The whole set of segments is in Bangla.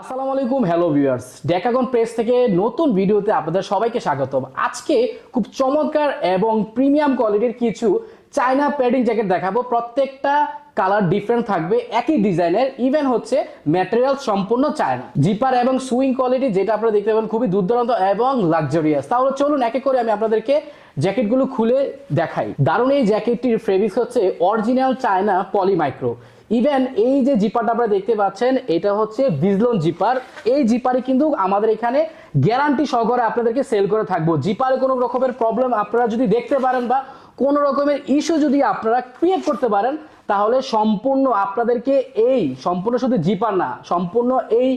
আসসালামু আলাইকুম হ্যালো ভিউয়ার্স ডেকাগন প্রেস থেকে নতুন ভিডিওতে আপনাদের সবাইকে স্বাগতম। আজকে খুব চমৎকার এবং প্রিমিয়াম কোয়ালিটির কিছু চায়না প্যাডিং জ্যাকেট দেখাবো। প্রত্যেকটা কালার ডিফারেন্ট থাকবে, একই ডিজাইনের ইভেন হচ্ছে ম্যাটেরিয়াল সম্পূর্ণ চায়না জিপার এবং সুইং কোয়ালিটি যেটা আপনারা দেখতে পাবেন খুবই দুর্দান্ত এবং লাক্সারিয়াস তাহলে চলুন একে করে আমি আপনাদেরকে জ্যাকেটগুলো খুলে দেখাই। দারুণ এই জ্যাকেটটির ফেব্রিক্স হচ্ছে অরিজিনাল চায়না পলিমাইক্রো ইভেন এই যে জিপারটা আপনারা দেখতে পাচ্ছেন, এটা হচ্ছে ভিজলন জিপার এই জিপারে কিন্তু আমাদের এখানে গ্যারান্টি সহকারে আপনাদেরকে সেল করে থাকব। জিপারে কোনো রকমের প্রবলেম আপনারা যদি দেখতে পারেন বা কোনো রকমের ইস্যু যদি আপনারা ক্রিয়েট করতে পারেন, তাহলে সম্পূর্ণ আপনাদেরকে এই, সম্পূর্ণ শুধু জিপার না, সম্পূর্ণ এই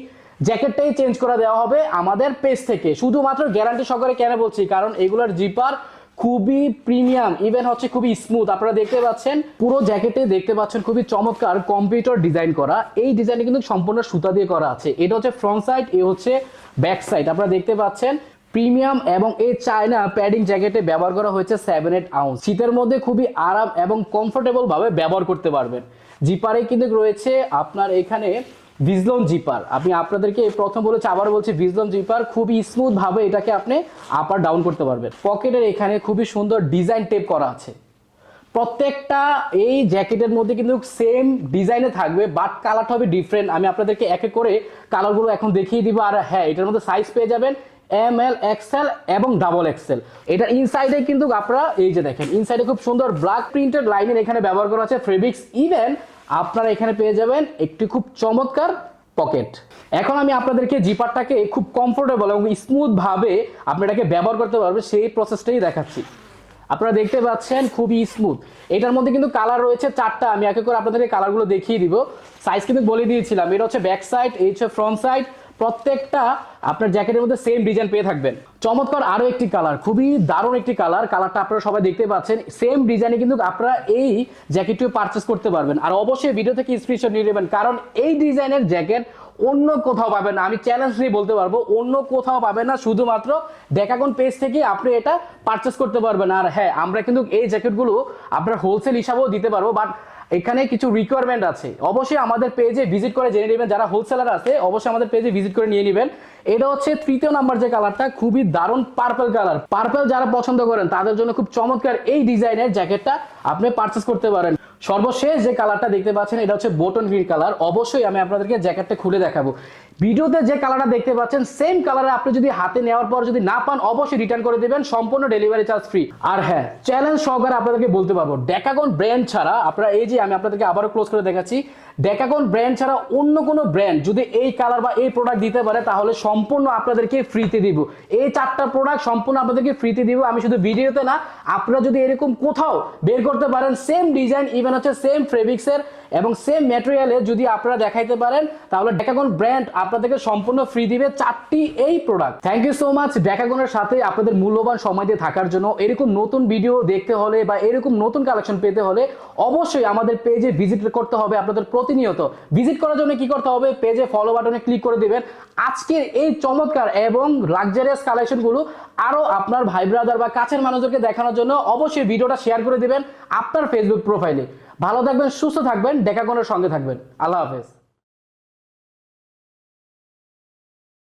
জ্যাকেটটাই চেঞ্জ করে দেওয়া হবে আমাদের পেজ থেকে। শুধুমাত্র গ্যারান্টি সহকারে কেন বলছি? কারণ এগুলোর জিপার খুবই প্রিমিয়াম ইভেন হচ্ছে খুবই স্মুথ আপনারা দেখতে পাচ্ছেন, পুরো জ্যাকেটে দেখতে পাচ্ছেন খুবই চমৎকার কম্পিউটার ডিজাইন করা। এই ডিজাইনটা কিন্তু সম্পূর্ণ সুতা দিয়ে করা আছে। এটা হচ্ছে ফ্রন্ট সাইড এ হচ্ছে ব্যাক সাইড আপনারা দেখতে পাচ্ছেন, প্রিমিয়াম এবং এই চায়না প্যাডিং জ্যাকেটে ব্যবহার করা হয়েছে সেভেন এইট আউন্স শীতের মধ্যে খুবই আরাম এবং কমফোর্টেবল ভাবে ব্যবহার করতে পারবেন। জিপারে কিন্তু রয়েছে আপনার এখানে ভিজলন জিপার আমি আপনাদেরকে প্রথম বলেছি, আবার বলছি ভিজলন জিপার খুবই স্মুথ ভাবে এটাকে আপনি আপার ডাউন করতে পারবেন। পকেটের এখানে খুবই সুন্দর ডিজাইন টেপ করা আছে। প্রত্যেকটা এই জ্যাকেটের মধ্যে কিন্তু সেম ডিজাইনে থাকবে বাট কালারটা হবে ডিফারেন্ট আমি আপনাদেরকে এক এক করে কালারগুলো এখন দেখিয়ে দিব, আর হ্যাঁ এটার মধ্যে সাইজ পেয়ে যাবেন এম এল এক্সেল এবং ডাবল এক্সেল এটার ইনসাইডে কিন্তু আপনারা এই যে দেখেন ইনসাইডে খুব সুন্দর ব্ল্যাক প্রিন্টেড লাইনের এখানে ব্যবহার করা আছে ফেব্রিক্স ইভেন আপনারা এখানে পেয়ে যাবেন একটি খুব চমৎকার পকেট। এখন আমি আপনাদেরকে জিপারটাকে খুব কমফোর্টেবল এবং স্মুথভাবে আপনি এটাকে ব্যবহার করতে পারবেন, সেই প্রসেসটাই দেখাচ্ছি। আপনারা দেখতে পাচ্ছেন খুবই স্মুথ এটার মধ্যে কিন্তু কালার রয়েছে চারটা। আমি একে করে আপনাদেরকে কালারগুলো দেখিয়ে দিব। সাইজ কিন্তু বলে দিয়েছিলাম। এটা হচ্ছে ব্যাক সাইড এই হচ্ছে ফ্রন্ট সাইড প্রত্যেকটা আপনার জ্যাকেটের মধ্যে সেম ডিজাইন পেয়ে থাকবেন। চমৎকার আরও একটি কালার খুবই দারুণ একটি কালার কালারটা আপনারা সবাই দেখতে পাচ্ছেন। সেম ডিজাইনে কিন্তু আপনারা এই জ্যাকেটটিও পারচেস করতে পারবেন। আর অবশ্যই ভিডিও থেকে স্ক্রিনশট নিয়ে নেবেন, কারণ এই ডিজাইনের জ্যাকেট অন্য কোথাও পাবেন না। আমি চ্যালেঞ্জ নিয়ে বলতে পারব, অন্য কোথাও পাবেন না। শুধুমাত্র ডেকাগন পেজ থেকে আপনি এটা পারচেস করতে পারবেন। আর হ্যাঁ আমরা কিন্তু এই জ্যাকেটগুলো আপনার হোলসেল হিসাবেও দিতে পারব বাট এখানে কিছু রিকোয়ারমেন্ট আছে। অবশ্যই আমাদের পেজে ভিজিট করে জেনে নেবেন, যারা হোলসেলার আছে, অবশ্যই আমাদের পেজে ভিজিট করে নিয়ে নেবেন। এটা হচ্ছে তৃতীয় নাম্বার যে কালারটা খুবই দারুণ পার্পল কালার পার্পল যারা পছন্দ করেন, তাদের জন্য খুব চমৎকার এই ডিজাইনের জ্যাকেটটা আপনি পারচেস করতে পারেন। সর্বশেষ যে কালারটা দেখতে পাচ্ছেন, এটা হচ্ছে বোটন গ্রিন কালার অবশ্যই আমি আপনাদেরকে জ্যাকেটটা খুলে দেখাবো। ভিডিওতে যে কালারটা দেখতে পাচ্ছেন সেম কালারে আপনি যদি হাতে নেওয়ার পর যদি না পান, অবশ্যই রিটার্ন করে দেবেন, সম্পূর্ণ ডেলিভারি চার্জ ফ্রি আর হ্যাঁ চ্যালেঞ্জ সহকারে আপনাদেরকে বলতে পারব ডেকাগন ব্র্যান্ড ছাড়া আপনারা, এই যে আমি আপনাদেরকে আবারও ক্লোজ করে দেখাচ্ছি ডেকাগন ব্র্যান্ড ছাড়া অন্য কোনো ব্র্যান্ড যদি এই কালার বা এই প্রোডাক্ট দিতে পারে, তাহলে সম্পূর্ণ আপনাদেরকে ফ্রিতে দিব। এই চারটা প্রোডাক্ট সম্পূর্ণ আপনাদেরকে ফ্রিতে দিব, আমি শুধু ভিডিওতে না, আপনারা যদি এরকম কোথাও বের করতে পারেন সেম ডিজাইন ইভেন হচ্ছে সেম ফেব্রিক্সের এবং সেম ম্যাটেরিয়ালে যদি আপনারা দেখাইতে পারেন, তাহলে ডেকাগন ব্র্যান্ড আপনাদেরকে সম্পূর্ণ ফ্রি দিবে চারটি এই product thank you so much ডেকাগনের সাথে আপনাদের মূল্যবান সময় দিয়ে থাকার জন্য এরকম নতুন ভিডিও দেখতে হলে বা এরকম নতুন কালেকশন পেতে হলে অবশ্যই আমাদের পেজে ভিজিট করতে হবে আপনাদের প্রতিনিয়ত। ভিজিট করার জন্য কি করতে হবে? পেজে ফলো বাটনে ক্লিক করে দিবেন। আজকের এই চমৎকার এবং লাক্সারিয়াস কালেকশনগুলো আরও আপনার ভাই ব্রাদার বা কাছের মানুষদেরকে দেখানোর জন্য অবশ্যই ভিডিওটা শেয়ার করে দিবেন আপনার ফেসবুক প্রোফাইলে ভালো থাকবেন, সুস্থ থাকবেন ডেকাগনের সঙ্গে থাকবেন। আল্লাহ হাফেজ।